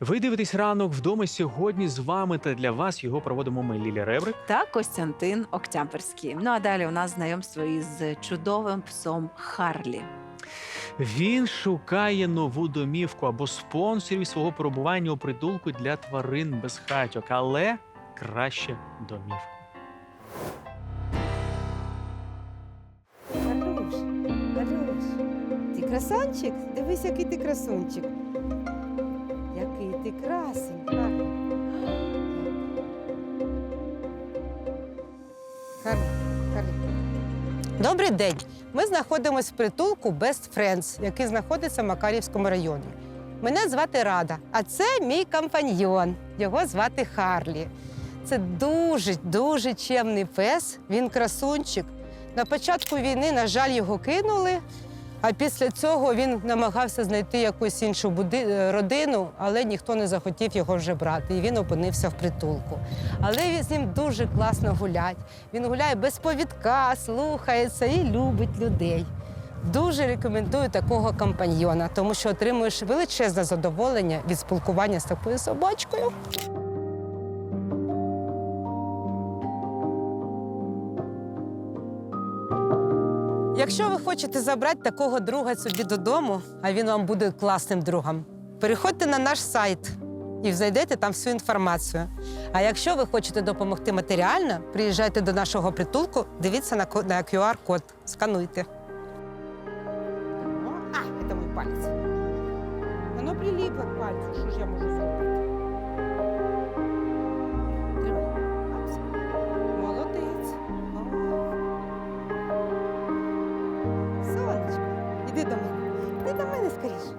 Ви дивитесь ранок вдома. Сьогодні з вами та для вас його проводимо ми Лілія Ребрик. та Костянтин Октябрьський. Ну а далі у нас знайомство із чудовим псом Харлі. Він шукає нову домівку або спонсорів свого перебування у притулку для тварин без хатьок, але краще домівку. Ти красанчик? Дивись, який ти красунчик. Красень, Галя. Галя, Галя. Добрий день. Ми знаходимося в притулку Best Friends, який знаходиться в Макарівському районі. Мене звати Рада, а це мій компаньйон. Його звати Харлі. Це дуже дуже чемний пес. Він красунчик. На початку війни, на жаль, його кинули. А після цього він намагався знайти якусь іншу буди- е, родину, але ніхто не захотів його вже брати. І він опинився в притулку. Але він з ним дуже класно гулять. Він гуляє без повідка, слухається і любить людей. Дуже рекомендую такого компаньйона, тому що отримуєш величезне задоволення від спілкування з такою собачкою. Якщо ви хочете забрати такого друга собі додому, а він вам буде класним другом, переходьте на наш сайт і зайдете там всю інформацію. А якщо ви хочете допомогти матеріально, приїжджайте до нашого притулку, дивіться на, QR-код, скануйте. А, це мій палець. Воно приліпло к пальцю, що ж я можу? Іди до мене. Іди до мене скоріше.